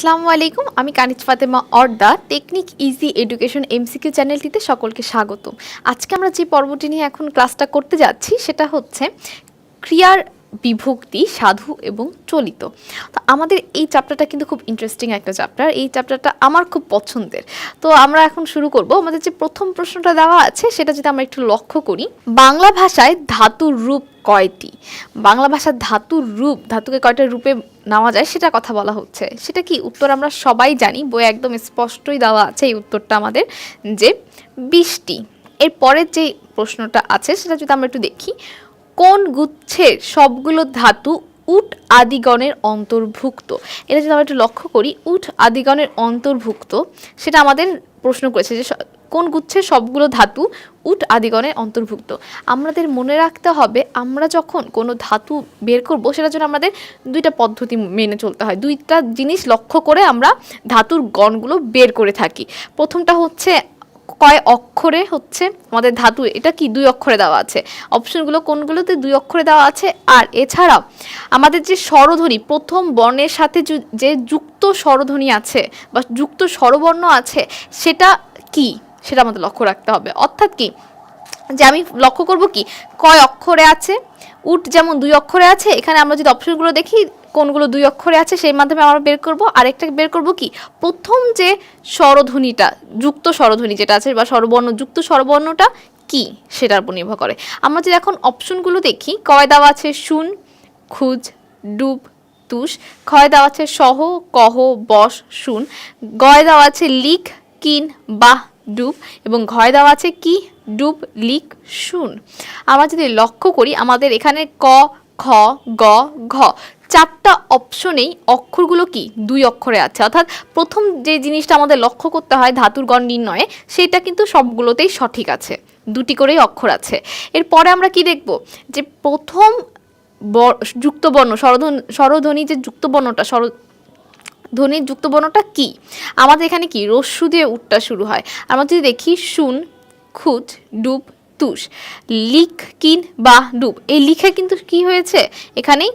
আসসালামু আলাইকুম, আমি Kaniz Fatema অর্দা, technique easy education MCQ চ্যানেলটিতে সকলকে স্বাগত আজকে আমরা যে পর্বটি নিয়ে এখন ক্লাসটা করতে যাচ্ছি, সেটা হচ্ছে ক্রিয়ার বিভক্তি, সাধু এবং চলিত। তো আমাদের এই চ্যাপ্টারটা কিন্তু খুব ইন্টারেস্টিং একটা চ্যাপ্টার এই চ্যাপ্টারটা আমার খুব পছন্দের। তো আমরা এখন শুরু করব। আমাদের যে প্রথম প্রশ্নটা দেওয়া আছে, সেটা যদি আমরা একটু লক্ষ্য করি, বাংলা ভাষায় ধাতুর রূপ কয়টি? বাংলা ভাষার ধাতুর রূপ, ধাতুকে কয়টা রূপে নেওয়া যায়, সেটা কথা বলা হচ্ছে। সেটা কি উত্তর আমরা সবাই জানি বই একদম স্পষ্টই দেওয়া আছে এই উত্তরটা আমাদের, যে বিশটি এর পরের যে প্রশ্নটা আছে, সেটা যদি আমরা একটু দেখি কোন গুচ্ছের সবগুলো ধাতু উট আদিগণের অন্তর্ভুক্ত? এটা যদি আমরা একটু লক্ষ্য করি, উট আদিগণের অন্তর্ভুক্ত, সেটা আমাদের প্রশ্ন করেছে যে কোন গুচ্ছের সবগুলো ধাতু উট আদিগণের অন্তর্ভুক্ত? আমাদের মনে রাখতে হবে, আমরা যখন কোনো ধাতু বের করব, সেটার জন্য আমাদের দুইটা পদ্ধতি মেনে চলতে হয়। দুইটা জিনিস লক্ষ্য করে আমরা ধাতুর গণগুলো বের করে থাকি। প্রথমটা হচ্ছে কয় অক্ষরে হচ্ছে আমাদের ধাতু? এটা কি দুই অক্ষরে দেওয়া আছে? অপশনগুলো কোনগুলোতে দুই অক্ষরে দেওয়া আছে? আর এছাড়াও আমাদের যে স্বরধ্বনি, প্রথম বর্ণের সাথে যে যুক্ত স্বরধ্বনি আছে বা যুক্ত স্বরবর্ণ আছে, সেটা কি? সেটা আমাদের লক্ষ্য রাখতে হবে। অর্থাৎ কি? যে আমি লক্ষ্য করব কি? কয় অক্ষরে আছে? উট যেমন দুই অক্ষরে আছে, এখানে আমরা যদি অপশনগুলো দেখি কোনগুলো দুই অক্ষরে আছে, সেই মাধ্যমে আমরা বের করব। আরেকটা বের করব কি? প্রথম যে স্বরধ্বনিটা, যুক্ত স্বরধ্বনি যেটা আছে বা স্বরবর্ণ, যুক্ত স্বরবর্ণটা কি? সেটার উপর নির্ভর করে। আমরা যদি এখন অপশনগুলো দেখি, কয় দেওয়া আছে? শুন, খুঁজ, ডুব, তুষ। ক্ষয় দেওয়া আছে? সহ, কহ, বস, শুন। গয় দেওয়া আছে? লিক কিন, বাহ, ডুব। এবং ঘয় দেওয়া আছে? কি? ডুব লিক শুন। আমরা যদি লক্ষ্য করি, আমাদের এখানে ক, খ, গ, ঘ চারটা অপশনেই অক্ষরগুলো কি? দুই অক্ষরে আছে। অর্থাৎ প্রথম যে জিনিসটা আমাদের লক্ষ্য করতে হয় ধাতুর গণ নির্ণয়ে, সেটা কিন্তু সবগুলোতেই সঠিক আছে। দুটি করেই অক্ষর আছে। এরপরে আমরা কি দেখব? যে প্রথম ব- যুক্ত বর্ণ স্বরধ্বনি যে যুক্ত বর্ণটা স্বর ধ্বনির যুক্ত বর্ণটা কি? আমাদের এখানে কি? রস্যু দিয়ে উটটা শুরু হয়। আমরা যদি দেখি, শুন খুঁজ ডুব, তুষ, লিখ, কিন বা ডুব। এই লিখে কিন্তু কি হয়েছে? এখানেই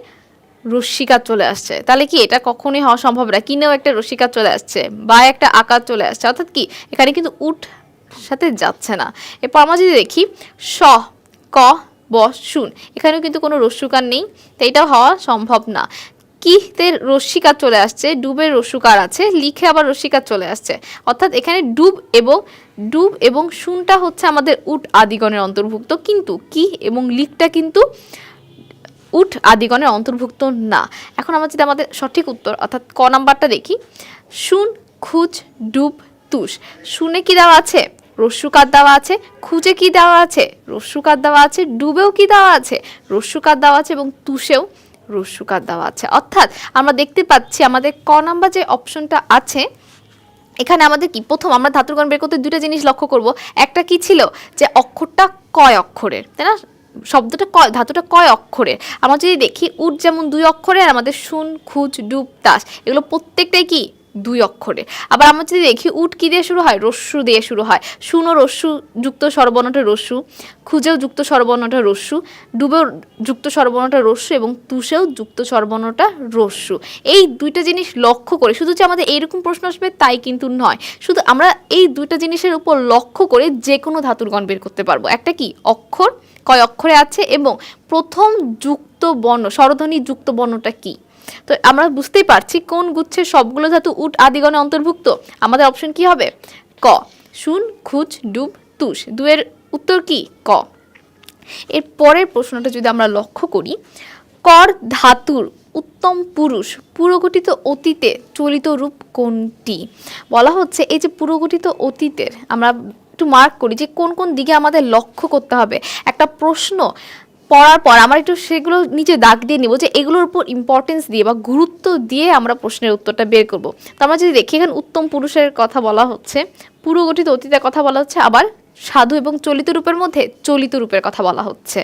রস্মিকার চলে আসছে। তাহলে কি এটা কখনোই হওয়া সম্ভব? না কিনেও একটা রস্মিকার চলে আসছে বা একটা আকার চলে আসছে। অর্থাৎ কি, এখানে কিন্তু উঠ সাথে যাচ্ছে না। এরপর আমরা যদি দেখি, স, ক, ব, শুন। এখানেও কিন্তু কোনো রস্যুকার নেই তো এটাও হওয়া সম্ভব না। কিতে রস্মিকার চলে আসছে ডুবের রস্যুকার আছে, লিখে আবার রস্মিকার চলে আসছে। অর্থাৎ এখানে ডুব এবং ডুব এবং শুনটা হচ্ছে আমাদের উট আদিগণের অন্তর্ভুক্ত। কিন্তু কি এবং লিখটা কিন্তু উট আদিগণের অন্তর্ভুক্ত না। এখন আমরা যদি আমাদের সঠিক উত্তর, অর্থাৎ ক নাম্বারটা দেখি। শুন, খুঁজ, ডুব, তুষ। শুনে কি দেওয়া আছে? রস্যুকার দেওয়া আছে। খুঁজে কি দেওয়া আছে? রস্যুকার দেওয়া আছে। ডুবেও কি দেওয়া আছে? রস্যুকার দেওয়া আছে এবং তুষেও রস্যুকার দেওয়া আছে। অর্থাৎ আমরা দেখতে পাচ্ছি আমাদের ক নাম্বার যে অপশনটা আছে, এখানে আমাদের কি? প্রথম আমরা ধাতুগণ বের করতে দুটো জিনিস লক্ষ্য করব। একটা কি ছিল? যে অক্ষরটা কয় অক্ষরের, তাই না? শব্দটা কয়, ধাতুটা কয় অক্ষরের আমরা যদি দেখি উট যেমন দুই অক্ষরের আর আমাদের শুন, খুঁজ, ডুব, তাস, এগুলো প্রত্যেকটাই কি? দুই অক্ষরে। আবার আমরা যদি দেখি উট কী দিয়ে শুরু হয়? রস্যু দিয়ে শুরু হয়। শুনো রস্যু, যুক্ত স্বরবর্ণটা রস্যু, খুঁজেও যুক্ত স্বরবর্ণটা রস্যু, ডুবেও যুক্ত স্বরবর্ণটা রস্যু এবং তুষেও যুক্ত স্বরবর্ণটা রস্যু। এই দুইটা জিনিস লক্ষ্য করে, শুধু যে আমাদের এইরকম প্রশ্ন আসবে তাই কিন্তু নয়। শুধু আমরা এই দুইটা জিনিসের উপর লক্ষ্য করে যে কোনো ধাতুর গণ বের করতে পারব। একটা কি? অক্ষর কয় অক্ষরে আছে এবং প্রথম যুক্ত বর্ণ, স্বরধ্বনি যুক্ত বর্ণটা কি? তো আমরা বুঝতেই পারছি কোন গুচ্ছের সবগুলো ধাতু উট আদিগণে অন্তর্ভুক্ত। আমাদের অপশন কি হবে? ক, শুন খুচ ডুব, তুষ। দুয়ের উত্তর কি? ক। এর পরের প্রশ্নটা যদি আমরা লক্ষ্য করি, কর ধাতুর উত্তম পুরুষ পুরগঠিত অতীতে চলিত রূপ কোনটি? বলা হচ্ছে এই যে পুরগঠিত অতীতের, আমরা একটু মার্ক করি যে কোন কোন দিকে আমাদের লক্ষ্য করতে হবে। একটা প্রশ্ন পড়ার পর আমার একটু সেগুলো নিচে দাগ দিয়ে নিব যে এগুলোর উপর ইম্পর্টেন্স দিয়ে বা গুরুত্ব দিয়ে আমরা প্রশ্নের উত্তরটা বের করব। তো আমরা যদি দেখি, এখানে উত্তম পুরুষের কথা বলা হচ্ছে পুরগঠিত অতীতের কথা বলা হচ্ছে, আবার সাধু এবং চলিত রূপের মধ্যে চলিত রূপের কথা বলা হচ্ছে।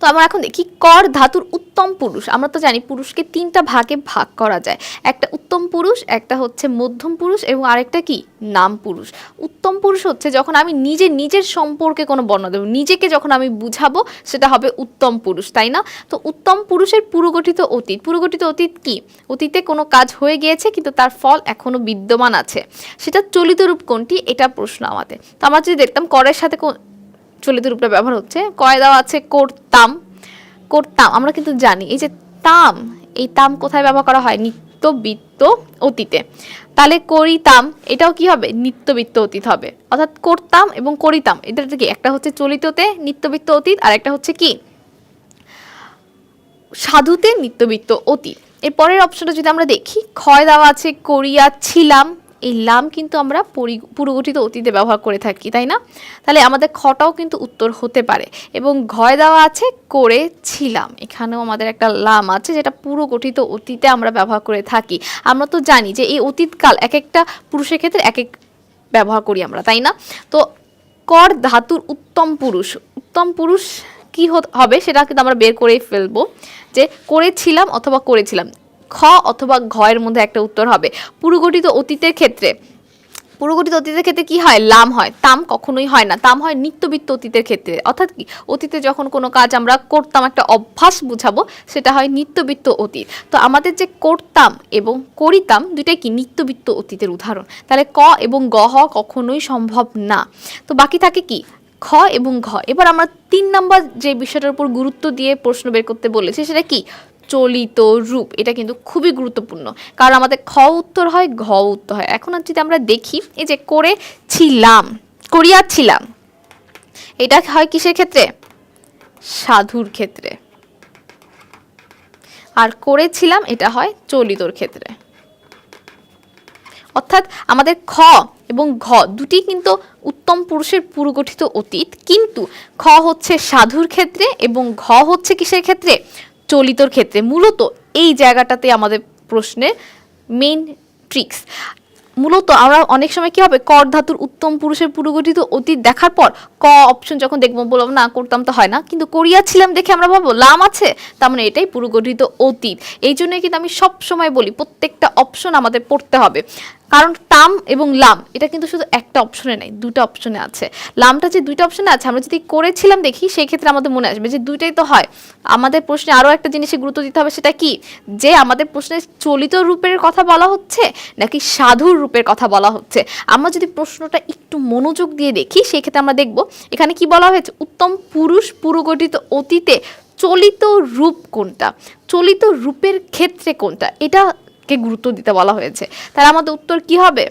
তো আমরা এখন দেখি কর ধাতুর উত্তম পুরুষ। আমরা তো জানি পুরুষকে তিনটা ভাগে ভাগ করা যায়। একটা উত্তম পুরুষ, একটা হচ্ছে মধ্যম পুরুষ এবং আরেকটা কি? নাম পুরুষ। উত্তম পুরুষ হচ্ছে যখন আমি নিজে নিজের সম্পর্কে কোনো বর্ণনা দেবো, নিজেকে যখন আমি বুঝাবো সেটা হবে উত্তম পুরুষ, তাই না? তো উত্তম পুরুষের পুরগঠিত অতীত। পুরগঠিত অতীত কি? অতীতে কোনো কাজ হয়ে গিয়েছে কিন্তু তার ফল এখনও বিদ্যমান আছে। সেটা চলিত রূপ কোনটি? এটা প্রশ্ন আমাদের। তো আমরা যদি দেখতাম করের সাথে চলিত রূপটা ব্যবহার হচ্ছে, কয় দেওয়া আছে করতাম করতাম, আমরা কিন্তু জানি, এই যে তাম, এই তাম কোথায় ব্যবহার করা হয়? নিত্য বৃত্ত অতীতে। তাহলে করিতাম, এটাও কি হবে? নিত্যবৃত্ত অতীত হবে। অর্থাৎ করতাম এবং করিতাম, এটা কি? একটা হচ্ছে চলিততে নিত্যবৃত্ত অতীত, আর একটা হচ্ছে কি? সাধুতে নিত্যবৃত্ত অতীত। এর পরের অপশনটা যদি আমরা দেখি, ক্ষয় দেওয়া আছে, করিয়াছিলাম এই লাম কিন্তু আমরা পরি- পুরগঠিত অতীতে ব্যবহার করে থাকি, তাই না? তাহলে আমাদের খটাও কিন্তু উত্তর হতে পারে। এবং ঘয় দেওয়া আছে করেছিলাম। এখানেও আমাদের একটা লাম আছে যেটা পুরো গঠিত অতীতে আমরা ব্যবহার করে থাকি। আমরা তো জানি যে এই অতীতকাল এক একটা পুরুষের ক্ষেত্রে এক এক ব্যবহার করি আমরা, তাই না? তো কর ধাতুর উত্তম পুরুষ। উত্তম পুরুষ কি হবে সেটা কিন্তু আমরা বের করেই ফেলব যে করেছিলাম অথবা করেছিলাম। খ অথবা ঘয়ের মধ্যে একটা উত্তর হবে। পুরুগঠিত অতীতের ক্ষেত্রে, পুরোগঠিত অতীতের ক্ষেত্রে কি হয়? লাম হয়। তাম কখনোই হয় না। তাম হয় নিত্যবিত্ত অতীতের ক্ষেত্রে। অর্থাৎ কি? অতীতে যখন কোনো কাজ আমরা করতাম, একটা অভ্যাস বুঝাবো, সেটা হয় নিত্যবিত্ত অতীত। তো আমাদের যে করতাম এবং করিতাম, দুইটাই কি? নিত্যবিত্ত অতীতের উদাহরণ। তাহলে ক এবং গ হওয়া কখনোই সম্ভব না। তো বাকি থাকে কি? খ এবং ঘ। এবার আমরা তিন নম্বর যে বিষয়টার উপর গুরুত্ব দিয়ে প্রশ্ন বের করতে বলেছি, সেটা কি? চলিত রূপ, এটা কিন্তু খুবই গুরুত্বপূর্ণ। কারণ আমাদের খ উত্তর হয়, ঘ উত্তর হয়। এখন আর যদি আমরা দেখি, এই যে করেছিলাম, করিয়াছিলাম, এটা হয় কিসের ক্ষেত্রে? সাধুর ক্ষেত্রে। আর করেছিলাম, এটা হয় চলিতর ক্ষেত্রে। অর্থাৎ আমাদের খ এবং ঘ দুটি কিন্তু উত্তম পুরুষের পুরগঠিত অতীত, কিন্তু খ হচ্ছে সাধুর ক্ষেত্রে এবং ঘ হচ্ছে কিসের ক্ষেত্রে? চলিতর ক্ষেত্রে, মূলত এই জায়গাটাতে আমাদের প্রশ্নে মেইন ট্রিক্স মূলত আমরা অনেক সময় কি হবে, কর ধাতুর উত্তম পুরুষের পুরগঠিত অতীত দেখার পর ক অপশন যখন দেখব বললাম না, করতাম তো হয় না। কিন্তু করিয়াছিলাম দেখে আমরা ভাববো, লাম আছে? তার মানে এটাই পুরগঠিত অতীত। এই জন্যই কিন্তু আমি সব সময় বলি, প্রত্যেকটা অপশন আমাদের পড়তে হবে। কারণ তাম এবং লাম, এটা কিন্তু শুধু একটা অপশনে নেই দুটো অপশনে আছে। লামটা যে দুইটা অপশনে আছে, আমরা যদি করেছিলাম দেখি সেই ক্ষেত্রে আমাদের মনে আসবে যে দুইটাই তো হয়। আমাদের প্রশ্নে আরও একটা জিনিসে গুরুত্ব দিতে হবে, সেটা কি? যে আমাদের প্রশ্নে চলিত রূপের কথা বলা হচ্ছে, নাকি সাধুর রূপের কথা বলা হচ্ছে? আমরা যদি প্রশ্নটা একটু মনোযোগ দিয়ে দেখি সেই ক্ষেত্রে আমরা দেখব, এখানে কি বলা হয়েছে? উত্তম পুরুষ পুরগঠিত অতীতে চলিত রূপ কোনটা? চলিত রূপের ক্ষেত্রে কোনটা? এটাকে গুরুত্ব দিতে বলা হয়েছে। তাহলে আমাদের উত্তর কি হবে?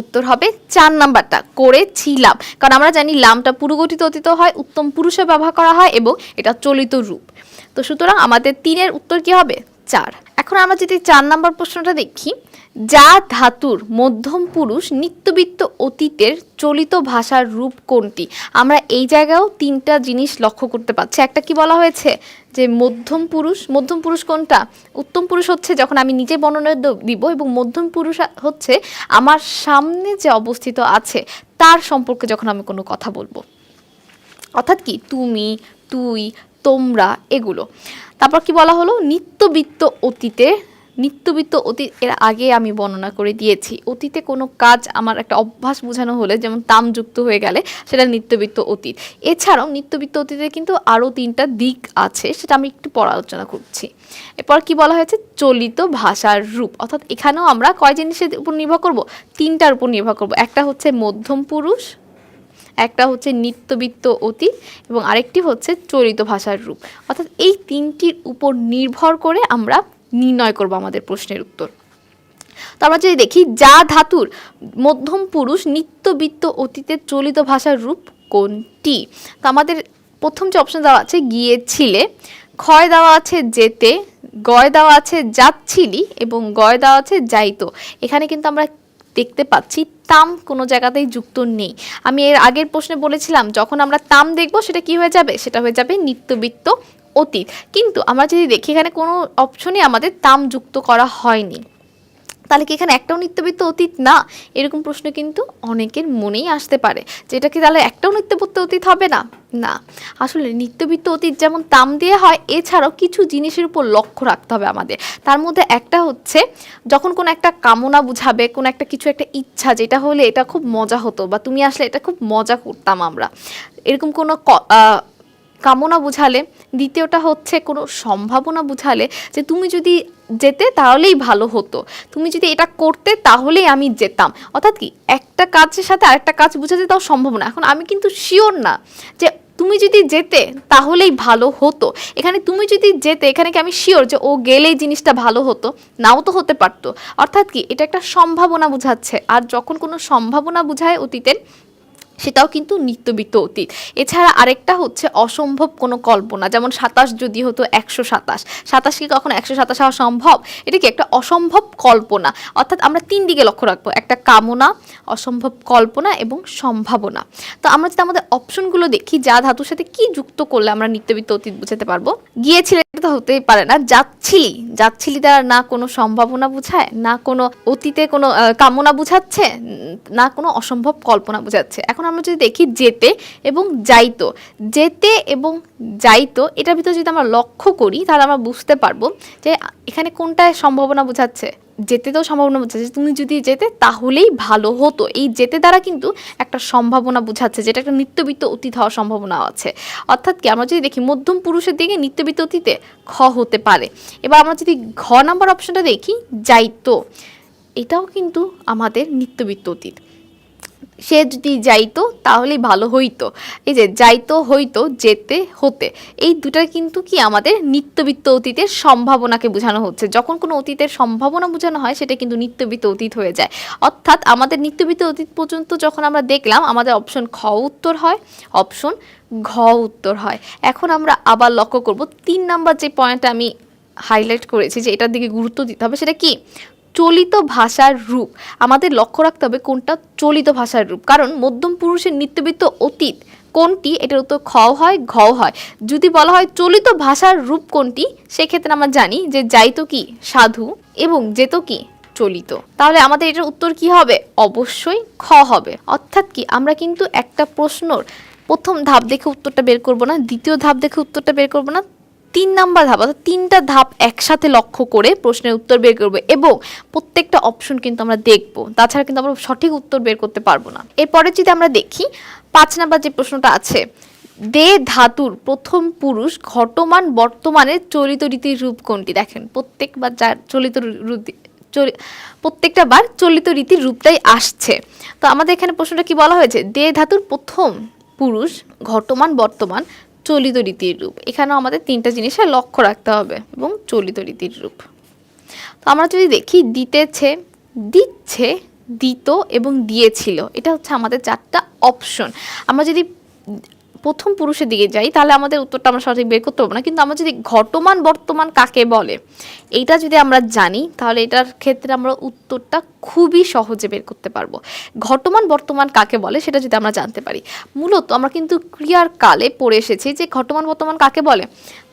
উত্তর হবে চার নাম্বারটা, করেছিলাম। কারণ আমরা জানি লামটা পুরুগঠিত অতীত হয়, উত্তম পুরুষে ব্যবহার করা হয় এবং এটা চলিত রূপ। তো সুতরাং আমাদের তিনের উত্তর কি হবে? চার। এখন আমরা যদি চার নাম্বার প্রশ্নটা দেখি যা ধাতুর মধ্যম পুরুষ নিত্যবিত্ত অতীতের চলিত ভাষার রূপ কোনটি? আমরা এই জায়গায়ও তিনটা জিনিস লক্ষ্য করতে পারছি। একটা কি বলা হয়েছে? যে মধ্যম পুরুষ মধ্যম পুরুষ কোনটা? উত্তম পুরুষ হচ্ছে যখন আমি নিজে বর্ণনা দিব এবং মধ্যম পুরুষ হচ্ছে আমার সামনে যে অবস্থিত আছে, তার সম্পর্কে যখন আমি কোনো কথা বলব। অর্থাৎ কি? তুমি, তুই, তোমরা, এগুলো। তারপর কি বলা হলো? নিত্যবিত্ত অতীতে নিত্যবিত্ত অতীত এর আগে আমি বর্ণনা করে দিয়েছি। অতীতে কোনো কাজ আমার একটা অভ্যাস বোঝানো হলে, যেমন তাম যুক্ত হয়ে গেলে, সেটা নিত্যবিত্ত অতীত। এছাড়াও নিত্যবিত্ত অতীতে কিন্তু আরও তিনটা দিক আছে, সেটা আমি একটু পর আলোচনা করছি। এরপর কি বলা হয়েছে? চলিত ভাষার রূপ। অর্থাৎ এখানেও আমরা কয় জিনিসের উপর নির্ভর করব? তিনটার উপর নির্ভর করব। একটা হচ্ছে মধ্যম পুরুষ, একটা হচ্ছে নিত্যবিত্ত অতীত, এবং আরেকটি হচ্ছে চলিত ভাষার রূপ। অর্থাৎ এই তিনটির উপর নির্ভর করে আমরা নির্ণয় করব আমাদের প্রশ্নের উত্তর। তো আমরা যদি দেখি, যা ধাতুর মধ্যম পুরুষ নিত্যবিত্ত অতীতের চলিত ভাষার রূপ কোনটি? তো আমাদের প্রথম যে অপশন দেওয়া আছে, গিয়েছিলে। ক্ষয় দেওয়া আছে যেতে, গয় দেওয়া আছে যাচ্ছিলি এবং গয় দেওয়া আছে যাইতো। এখানে কিন্তু আমরা দেখতে পাচ্ছি, তাম কোনো জায়গাতেই যুক্ত নেই। আমি এর আগের প্রশ্নে বলেছিলাম, যখন আমরা তাম দেখব, সেটা কি হয়ে যাবে? সেটা হয়ে যাবে নিত্যবিত্ত অতীত। কিন্তু আমরা যদি দেখি এখানে কোনো অপশনই আমাদের তাম যুক্ত করা হয়নি। তাহলে কি এখানে একটাও নিত্যবিত্ত অতীত? না। এরকম প্রশ্ন কিন্তু অনেকের মনেই আসতে পারে যে এটা কি তাহলে একটাও নিত্যবিত্ত অতীত হবে না? না। আসলে নিত্যবিত্ত অতীত যেমন তাম দিয়ে হয়, এছাড়াও কিছু জিনিসের উপর লক্ষ্য রাখতে হবে আমাদের। তার মধ্যে একটা হচ্ছে, যখন কোনো একটা কামনা বুঝাবে, কোনো একটা কিছু একটা ইচ্ছা, যেটা হলে এটা খুব মজা হতো বা তুমি আসলে এটা খুব মজা করতাম আমরা। এরকম কোনো কামনা বুঝালে, দ্বিতীয়টা হচ্ছে কোনো সম্ভাবনা বুঝালে যে তুমি যদি যেতে তাহলেই ভালো হতো। তুমি যদি এটা করতে তাহলেই আমি যেতাম। অর্থাৎ কি, একটা কাজের সাথে আরেকটা কাজ বুঝাতে তাও সম্ভব না। এখন আমি কিন্তু শিওর না যে তুমি যদি যেতে তাহলেই ভালো হতো। এখানে তুমি যদি যেতে, এখানে কি আমি শিওর যে ও গেলেই জিনিসটা ভালো হতো? নাও তো হতে পারতো। অর্থাৎ কি, এটা একটা সম্ভাবনা বোঝাচ্ছে। আর যখন কোনো সম্ভাবনা বোঝায় অতীতের সেটাও কিন্তু নিত্যবিত্ত অতীত। এছাড়া আরেকটা হচ্ছে অসম্ভব কোনো কল্পনা, যেমন সাতাশ যদি হতো একশো সাতাশ। সাতাশ কি কখনো একশো সাতাশ হওয়া সম্ভব? এটা কি একটা অসম্ভব কল্পনা? অর্থাৎ আমরা তিন দিকে লক্ষ্য রাখব, একটা কামনা, অসম্ভব কল্পনা এবং সম্ভাবনা। তো আমরা যদি আমাদের অপশনগুলো দেখি, যা ধাতুর সাথে কি যুক্ত করলে আমরা নিত্যবিত্ত অতীত বুঝাতে পারব? গিয়েছিলে এটা তো হতেই পারে না, যাচ্ছিলি। যাচ্ছিলি দ্বারা না কোনো সম্ভাবনা বুঝায়, না কোনো অতীতে কোনো কামনা বুঝাচ্ছে, না কোনো অসম্ভব কল্পনা বুঝাচ্ছে। এখন আমরা যদি দেখি যেতে এবং যাইতো, যেতে এবং যাইতো, এটার ভিতরে যদি আমরা লক্ষ্য করি, তাহলে আমরা বুঝতে পারব যে এখানে কোনটায় সম্ভাবনা বোঝাচ্ছে। যেতে তো সম্ভাবনা বোঝাচ্ছে তুমি যদি যেতে, তাহলেই ভালো হতো। এই যেতে দ্বারা কিন্তু একটা সম্ভাবনা বোঝাচ্ছে, যেটা একটা নিত্যবিত্ত অতীত হওয়ার সম্ভাবনা আছে। অর্থাৎ কি, আমরা যদি দেখি মধ্যম পুরুষের দিকে নিত্যবিত্ত অতীতে খ হতে পারে। এবার আমরা যদি ঘ নাম্বার অপশনটা দেখি, যাইতো, এটাও কিন্তু আমাদের নিত্যবিত্ত অতীত। সে যদি যাইতো, তাহলেই ভালো হইতো। এই যে যাইতো, হইতো, যেতে, হতে। এই দুটা কিন্তু কি আমাদের নিত্যবিত্ত অতীতের সম্ভাবনাকে বোঝানো হচ্ছে। যখন কোনো অতীতের সম্ভাবনা বোঝানো হয়, সেটা কিন্তু নিত্যবিত্ত অতীত হয়ে যায়। অর্থাৎ আমাদের নিত্যবিত্ত অতীত পর্যন্ত যখন আমরা দেখলাম, আমাদের অপশন খ উত্তর হয়, অপশন ঘ উত্তর হয়। এখন আমরা আবার লক্ষ্য করব, তিন নাম্বার যে পয়েন্টটা আমি হাইলাইট করেছি যে এটার দিকে গুরুত্ব দিতে হবে, সেটা কি? চলিত ভাষার রূপ। আমাদের লক্ষ্য রাখতে হবে কোনটা চলিত ভাষার রূপ। কারণ মধ্যম পুরুষের নিত্যবিত্ত অতীত কোনটি? এটার উত্তর খ হয়, ঘ হয়। যদি বলা হয় চলিত ভাষার রূপ কোনটি? সেক্ষেত্রে আমরা জানি যে যাইতো কি সাধু এবং যেত কি চলিত। তাহলে আমাদের এটার উত্তর কি হবে? অবশ্যই খ হবে। অর্থাৎ কি? আমরা কিন্তু একটা প্রশ্নর প্রথম ধাপ দেখে উত্তরটা বের করব না, দ্বিতীয় ধাপ দেখে উত্তরটা বের করব না তিন নাম্বার ধাপ, অর্থাৎ তিনটা ধাপ একসাথে লক্ষ্য করে প্রশ্নের উত্তর বের করব এবং প্রত্যেকটা অপশন কিন্তু আমরা দেখব। তাছাড়া কিন্তু আমরা সঠিক উত্তর বের করতে পারব না। এরপরে যদি আমরা দেখি, পাঁচ নাম্বার যে প্রশ্নটা আছে, দে ধাতুর প্রথম পুরুষ ঘটমান বর্তমানের চলিত রীতির রূপ কোনটি? দেখেন, প্রত্যেকবার যার চলিত রীতি চলি- প্রত্যেকটা বার চলিত রীতির রূপটাই আসছে। তো আমাদের এখানে প্রশ্নটা কি বলা হয়েছে? দে ধাতুর প্রথম পুরুষ ঘটমান বর্তমান চলিত রীতির রূপ। এখানেও আমাদের তিনটা জিনিসে লক্ষ্য রাখতে হবে এবং চলিত রীতির রূপ। তো আমরা যদি দেখি, দিতেছে, দিচ্ছে, দিত এবং দিয়েছিল। এটা হচ্ছে আমাদের চারটা অপশন আমরা যদি প্রথম পুরুষের দিকে যাই, তাহলে আমাদের উত্তরটা আমরা সঠিক বের করতে পারব না। কিন্তু আমরা যদি ঘটমান, বর্তমান কাকে বলে, এইটা যদি আমরা জানি, তাহলে এটার ক্ষেত্রে আমরা উত্তরটা খুবই সহজে বের করতে পারব। ঘটমান, বর্তমান কাকে বলে, সেটা যদি আমরা জানতে পারি। মূলত আমরা কিন্তু ক্রিয়ার কালে পড়ে এসেছি যে ঘটমান, বর্তমান কাকে বলে?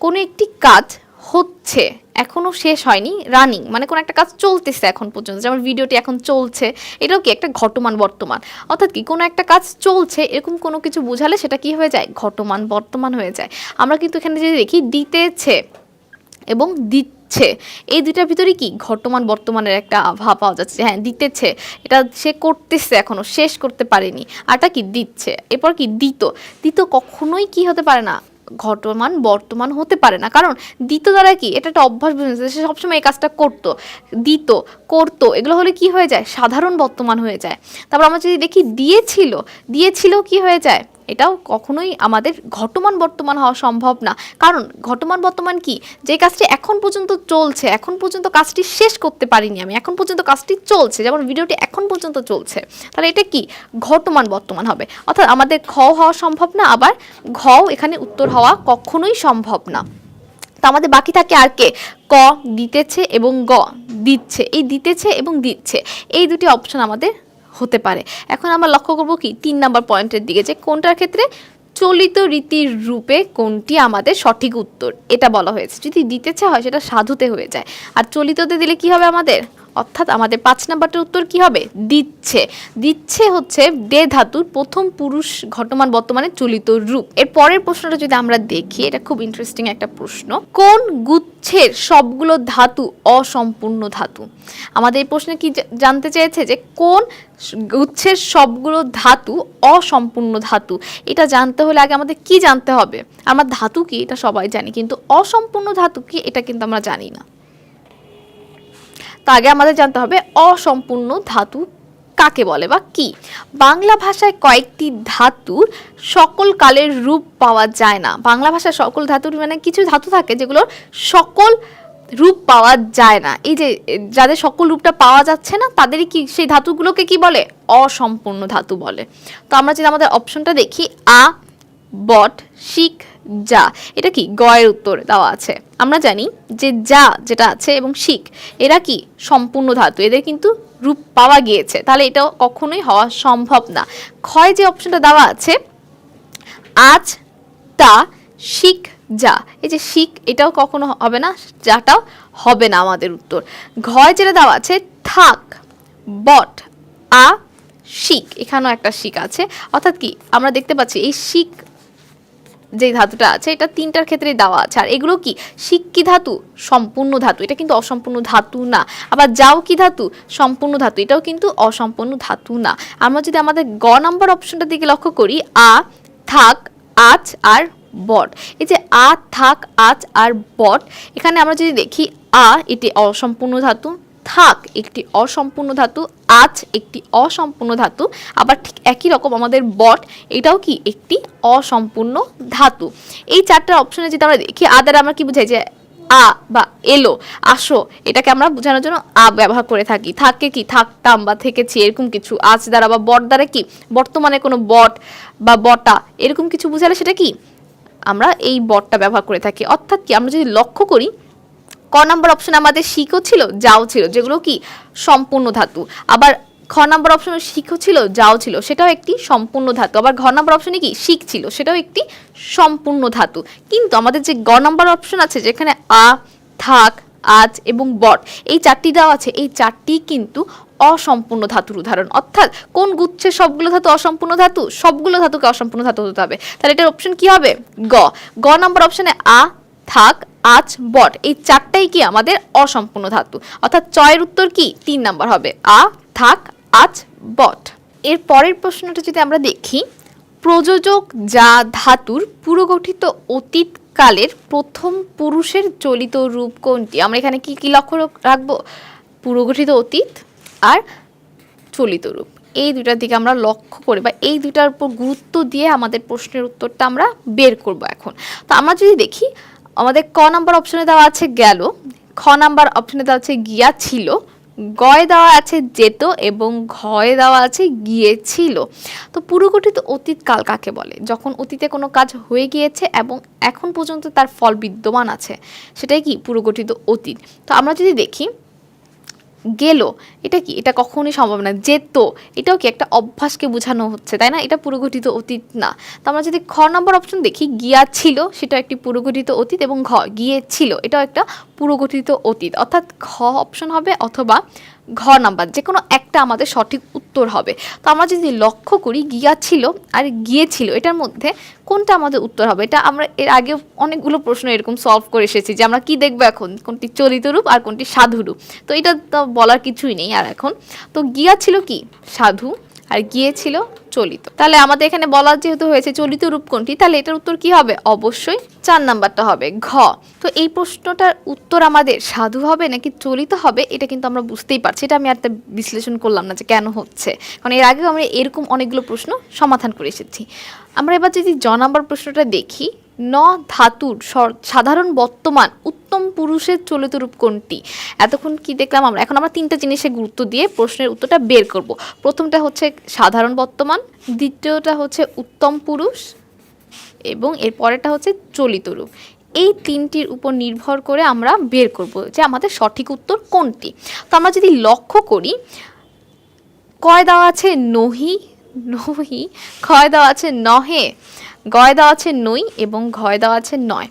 কোনো একটি কাজ হচ্ছে এখনও শেষ হয়নি রানিং মানে কোনো একটা কাজ চলতেছে এখন পর্যন্ত, যেমন ভিডিওটি এখন চলছে, এটাও কি একটা ঘটমান বর্তমান? অর্থাৎ কি কোনো একটা কাজ চলছে, এরকম কোনো কিছু বোঝালে সেটা কি হয়ে যায়? ঘটমান বর্তমান হয়ে যায়। আমরা কিন্তু এখানে যদি দেখি, দিতেছে এবং দিচ্ছে। এই দুইটার ভিতরে কি ঘটমান বর্তমানের একটা আভা পাওয়া যাচ্ছে হ্যাঁ দিতেছে, এটা সে করতেছে এখনও, শেষ করতে পারেনি, আরটা কি দিচ্ছে, এরপর কি দিত? দিত কখনোই কি হতে পারে না। ঘটমান বর্তমান হতে পারে না। কারণ দিত দ্বারা কি? এটা একটা অভ্যাস বুঝে সে সবসময় এই কাজটা করতো। দিত, করতো, এগুলো হলে কি হয়ে যায়? সাধারণ বর্তমান হয়ে যায়। তারপর আমরা যদি দেখি দিয়েছিল দিয়েছিল কি হয়ে যায়? এটাও কখনোই আমাদের ঘটমান বর্তমান হওয়া সম্ভব না। কারণ ঘটমান বর্তমান কি? যে কাজটি এখন পর্যন্ত চলছে, এখন পর্যন্ত কাজটি শেষ করতে পারিনি আমি, এখন পর্যন্ত কাজটি চলছে, যেমন ভিডিওটি এখন পর্যন্ত চলছে, তাহলে এটা কি? ঘটমান বর্তমান হবে। অর্থাৎ আমাদের খ হওয়া সম্ভব না, আবার ঘ এখানে উত্তর হওয়া কখনোই সম্ভব না। তো আমাদের বাকি থাকে আর কে? ক দিতেছে এবং গ দিচ্ছে। এই দিতেছে এবং দিচ্ছে। এই দুটি অপশন আমাদের হতে পারে। এখন আমরা লক্ষ্য করব কি, তিন নম্বর পয়েন্টের দিকে যে কোনটার ক্ষেত্রে চলিত রীতির রূপে কোনটি আমাদের সঠিক উত্তর, এটা বলা হয়েছে। যদি দিতে চা হয় সেটা সাধুতে হয়ে যায়। আর চলিততে দিলে কি হবে আমাদের? অর্থাৎ আমাদের পাঁচ নাম্বারটার উত্তর কি হবে? দিচ্ছে। দিচ্ছে হচ্ছে দে ধাতুর প্রথম পুরুষ ঘটমান বর্তমানে চলিত রূপ। এর পরের প্রশ্নটা যদি আমরা দেখি, এটা খুব ইন্টারেস্টিং একটা প্রশ্ন। কোন গুচ্ছের সবগুলো ধাতু অসম্পূর্ণ ধাতু? আমাদের এই প্রশ্নে কি জানতে চেয়েছে যে কোন গুচ্ছের সবগুলো ধাতু অসম্পূর্ণ ধাতু? এটা জানতে হলে আগে আমাদের কি জানতে হবে? আমরা ধাতু কি? এটা সবাই জানি, কিন্তু অসম্পূর্ণ ধাতু কি? এটা কিন্তু আমরা জানি না। তো আগে আমাদের জানতে হবে, অসম্পূর্ণ ধাতু কাকে বলে বা কি? বাংলা ভাষায় কয়েকটি ধাতুর সকল কালের রূপ পাওয়া যায় না। বাংলা ভাষায় সকল ধাতুর মানে কিছু ধাতু থাকে যেগুলোর সকল রূপ পাওয়া যায় না। এই যে যাদের সকল রূপটা পাওয়া যাচ্ছে না, তাদেরই কি সেই ধাতুগুলোকে কি বলে? অসম্পূর্ণ ধাতু বলে। তো আমরা যদি আমাদের অপশনটা দেখি, আ, বট, শিখ যা, এটা কি গয়ের উত্তর দেওয়া আছে। আমরা জানি যে যা যেটা আছে এবং শিখ, এরা কি সম্পূর্ণ ধাতু? এদের কিন্তু রূপ পাওয়া গিয়েছে। তাহলে এটা কখনোই হওয়া সম্ভব না। ক্ষয় যে অপশনটা দেওয়া আছে, আজ তা শিখ যা। এই যে শিখ, এটাও কখনো হবে না, যাটাও হবে না আমাদের উত্তর। ঘয় যেটা দেওয়া আছে, থাক, বট, আ, শিখ। এখানেও একটা শিখ আছে। অর্থাৎ কি, আমরা দেখতে পাচ্ছি এই শিখ যে ধাতুটা আছে, এটা তিনটার ক্ষেত্রে দেওয়া আছে। আর এগুলো কি? শিক কি ধাতু, সম্পূর্ণ ধাতু। এটা কিন্তু অসম্পূর্ণ ধাতু না। আবার যাও কি ধাতু? সম্পূর্ণ ধাতু। এটাও কিন্তু অসম্পূর্ণ ধাতু না। আমরা যদি আমাদের গ নাম্বার অপশনটার দিকে লক্ষ্য করি, আ, থাক, আচ, আর বট। এই যে আ, থাক, আচ, আর বট, এখানে আমরা যদি দেখি, আ, এটি অসম্পূর্ণ ধাতু থাক, একটি অসম্পূর্ণ ধাতু, আজ একটি অসম্পূর্ণ ধাতু, আবার ঠিক একই রকম আমাদের বট, এটাও কি একটি অসম্পূর্ণ ধাতু। এই চারটা অপশনে যদি আমরা দেখি, আ দ্বারা আমরা কি বুঝাই যে আ বা এলো, আসো, এটাকে আমরা বোঝানোর জন্য আ ব্যবহার করে থাকি। থাকে কি, থাকতাম বা থেকেছি, এরকম কিছু। আজ দ্বারা বা বট দ্বারা কি? বর্তমানে কোনো বট বা বটা, এরকম কিছু বুঝালে সেটা কি? আমরা এই বটটা ব্যবহার করে থাকি। অর্থাৎ কি, আমরা যদি লক্ষ্য করি ক নাম্বার অপশন আমাদের শিখও ছিল, যাও ছিল, যেগুলো কি? সম্পূর্ণ ধাতু। আবার খ নম্বর অপশনে শিখও ছিল, যাও ছিল, সেটাও একটি সম্পূর্ণ ধাতু। আবার ঘ নাম্বার অপশনে কি? শিখ ছিল, সেটাও একটি সম্পূর্ণ ধাতু। কিন্তু আমাদের যে গ নম্বর অপশন আছে, যেখানে আ, থাক, আজ এবং বট, এই চারটি দেওয়া আছে, এই চারটি কিন্তু অসম্পূর্ণ ধাতুর উদাহরণ। অর্থাৎ কোন গুচ্ছের সবগুলো ধাতু অসম্পূর্ণ ধাতু? সবগুলো ধাতুকে অসম্পূর্ণ ধাতু হতে হবে। তাহলে এটার অপশন কি হবে? গ। গ নম্বর অপশনে আ থাক, আজ বট। এই চারটাই কি আমাদের অসম্পূর্ণ ধাতু? অর্থাৎ চয়ের উত্তর কি? তিন নাম্বার হবে। আ, থাক, আজ বট। এর পরের প্রশ্নটা যদি আমরা দেখি, প্রযোজক যা ধাতুর পুরগঠিত অতীত কালের প্রথম পুরুষের চলিত রূপ কোনটি? আমরা এখানে কি কি লক্ষ্য রাখব? পুরগঠিত অতীত আর চলিত রূপ। এই দুটার দিকে আমরা লক্ষ্য করে বা এই দুটার উপর গুরুত্ব দিয়ে আমাদের প্রশ্নের উত্তরটা আমরা বের করব এখন। তো আমরা যদি দেখি আমাদের ক নাম্বার অপশনে দেওয়া আছে গেল। খ নাম্বার অপশনে দেওয়া আছে গিয়া ছিল গয় দেওয়া আছে যেত এবং ঘয়ে দেওয়া আছে গিয়েছিল। তো পুরোগঠিত অতীত কাল কাকে বলে? যখন অতীতে কোনো কাজ হয়ে গিয়েছে এবং এখন পর্যন্ত তার ফল বিদ্যমান আছে, সেটাই কি পুরোগঠিত অতীত? তো আমরা যদি দেখি গেল, এটা কি? এটা কখনোই সম্ভব না। যেত, এটাও কি একটা অভ্যাসকে বোঝানো হচ্ছে, তাই না? এটা পুরোগঠিত অতীত না। তো আমরা যদি খ নম্বর অপশন দেখি, গিয়া ছিল, সেটা একটি পুরোগঠিত অতীত এবং ঘ, গিয়েছিল, এটাও একটা পুরোগঠিত অতীত। অর্থাৎ খ অপশন হবে অথবা ঘ নাম্বার যে কোনো একটা আমাদের সঠিক উত্তর হবে। তো আমরা যদি লক্ষ্য করি, গিয়া ছিল আর গিয়েছিল, এটার মধ্যে কোনটা আমাদের উত্তর হবে? এটা আমরা এর আগে অনেকগুলো প্রশ্ন এরকম সলভ করে এসেছি যে আমরা কি দেখব এখন? কোনটি চলিত রূপ আর কোনটি সাধু রূপ তো এটা তো বলার কিছুই নেই আর এখন। তো গিয়া ছিল কি? সাধু, আর গিয়েছিল চলিত। তাহলে আমাদের এখানে বলার যেহেতু হয়েছে চলিত রূপ কোনটি তাহলে এটার উত্তর কি হবে? অবশ্যই চার নাম্বারটা হবে ঘ। তো এই প্রশ্নটার উত্তর আমাদের সাধু হবে নাকি চলিত হবে, এটা কিন্তু আমরা বুঝতেই পারছি। এটা আমি আর বিশ্লেষণ করলাম না যে কেন হচ্ছে। কারণ এর আগেও আমরা এরকম অনেকগুলো প্রশ্ন সমাধান করে এসেছি। আমরা এবার যদি জ নাম্বার প্রশ্নটা দেখি, ন ধাতুর সাধারণ বর্তমান উত্তম পুরুষের চলিত রূপ কোনটি এতক্ষণ কি দেখলাম আমরা? এখন আমরা তিনটা জিনিসে গুরুত্ব দিয়ে প্রশ্নের উত্তরটা বের করব। প্রথমটা হচ্ছে সাধারণ বর্তমান দ্বিতীয়টা হচ্ছে উত্তম পুরুষ এবং এর পরেরটা হচ্ছে চলিত রূপ। এই তিনটির উপর নির্ভর করে আমরা বের করব যে আমাদের সঠিক উত্তর কোনটি। তো আমরা যদি লক্ষ্য করি, কয় দেওয়া আছে নহি নহি, ক্ষয় দেওয়া আছে নহে, গয় দেওয়া আছে নই এবং ঘয় দেওয়া আছে নয়।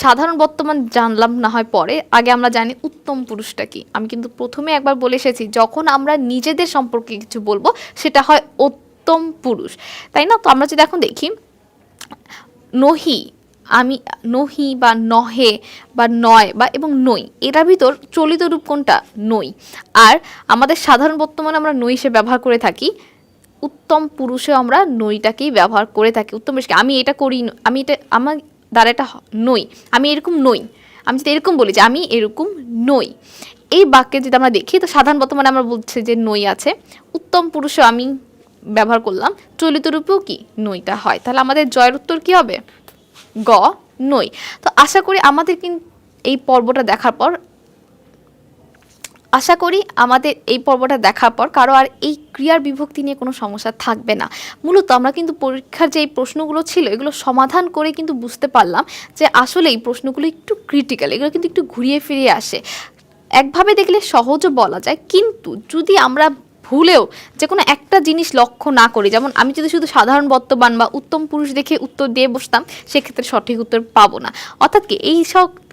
সাধারণ বর্তমান জানলাম না হয় পরে, আগে আমরা জানি উত্তম পুরুষটা কি। আমি কিন্তু প্রথমে একবার বলে এসেছি, যখন আমরা নিজেদের সম্পর্কে কিছু বলব, সেটা হয় উত্তম পুরুষ। তাই না? তো আমরা যদি এখন দেখি, নহি, আমি, নহি বা নহে বা নয় বা এবং নই, এটার ভিতর চলিত রূপ কোনটা? নই। আর আমাদের সাধারণ বর্তমানে আমরা নই সে ব্যবহার করে থাকি, উত্তম পুরুষে আমরা নইটাকেই ব্যবহার করে থাকি। উত্তম পুরুষকে আমি এটা করি, আমি এটা, আমার দ্বারা এটা নই, আমি এরকম নই। আমি যদি এরকম বলি যে আমি এরকম নই। এই বাক্যে যদি আমরা দেখি, তো সাধারণ বর্তমানে আমরা বলছি যে নই আছে। উত্তম পুরুষও আমি ব্যবহার করলাম, চলিত রূপেও কি নইটা হয়? তাহলে আমাদের জয়ের উত্তর কি হবে? গ, নই। তো আশা করি আমাদের কিন্তু এই পর্বটা দেখার পর, আশা করি আমাদের এই পর্বটা দেখার পর কারও আর এই ক্রিয়ার বিভক্তি নিয়ে কোনো সমস্যা থাকবে না। মূলত আমরা কিন্তু পরীক্ষার যে এই প্রশ্নগুলো ছিল, এগুলো সমাধান করে কিন্তু বুঝতে পারলাম যে আসলে এই প্রশ্নগুলো একটু ক্রিটিক্যাল এগুলো কিন্তু একটু ঘুরিয়ে ফিরিয়ে আসে। একভাবে দেখলে সহজও বলা যায়, কিন্তু যদি আমরা ভুলেও যে কোনো একটা জিনিস লক্ষ্য না করি, যেমন আমি যদি শুধু সাধারণ বর্তমান বা উত্তম পুরুষ দেখে উত্তর দিয়ে বসতাম, সেক্ষেত্রে সঠিক উত্তর পাবো না। অর্থাৎ কি, এই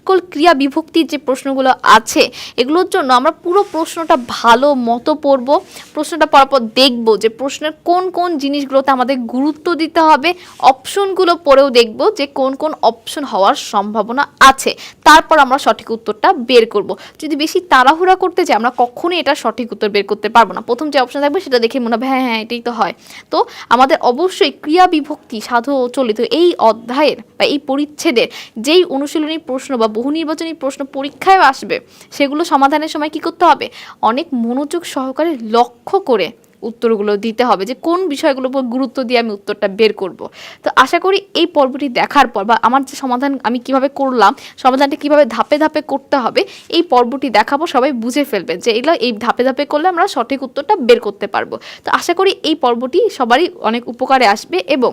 সকল ক্রিয়া বিভক্তির যে প্রশ্নগুলো আছে, এগুলোর জন্য আমরা পুরো প্রশ্নটা ভালো মতো পড়ব। প্রশ্নটা পড়ার পর দেখব যে প্রশ্নের কোন কোন জিনিসগুলোতে আমাদের গুরুত্ব দিতে হবে। অপশনগুলো পড়েও দেখব যে কোন কোন অপশন হওয়ার সম্ভাবনা আছে। তারপর আমরা সঠিক উত্তরটা বের করব। যদি বেশি তাড়াহুড়া করতে যাই, আমরা কখনোই এটা সঠিক উত্তর বের করতে পারব না। প্রথম যে অপশন থাকবে, সেটা দেখে মনে হবে হ্যাঁ হ্যাঁ এটাই তো হয়। তো আমাদের অবশ্যই ক্রিয়া বিভক্তি সাধু চলিত এই অধ্যায়ের বা এই পরিচ্ছেদের যেই অনুশীলনী প্রশ্ন বা বহু নির্বাচনী প্রশ্ন পরীক্ষায় আসবে। সেগুলো সমাধানের সময় কি করতে হবে? অনেক মনোযোগ সহকারে লক্ষ্য করে উত্তরগুলো দিতে হবে যে কোন বিষয়গুলোর উপর গুরুত্ব দিয়ে আমি উত্তরটা বের করব। তো আশা করি এই পর্বটি দেখার পর বা আমার যে সমাধান আমি কীভাবে করলাম, সমাধানটা কীভাবে ধাপে ধাপে করতে হবে, এই পর্বটি দেখাবো, সবাই বুঝে ফেলবে যে এগুলো এই ধাপে ধাপে করলে আমরা সঠিক উত্তরটা বের করতে পারব। তো আশা করি এই পর্বটি সবারই অনেক উপকারে আসবে এবং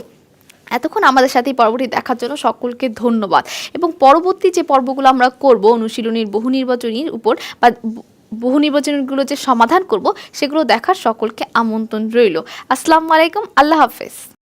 এতক্ষণ আমাদের সাথে এই পর্বটি দেখার জন্য সকলকে ধন্যবাদ। এবং পরবর্তী যে পর্বগুলো আমরা করব অনুশীলনীর বহু নির্বাচনীর উপর বা বহু নির্বাচনীগুলো যে সমাধান করব, সেগুলো দেখার সকলকে আমন্ত্রণ রইল। আসসালামু আলাইকুম, আল্লাহ হাফেজ।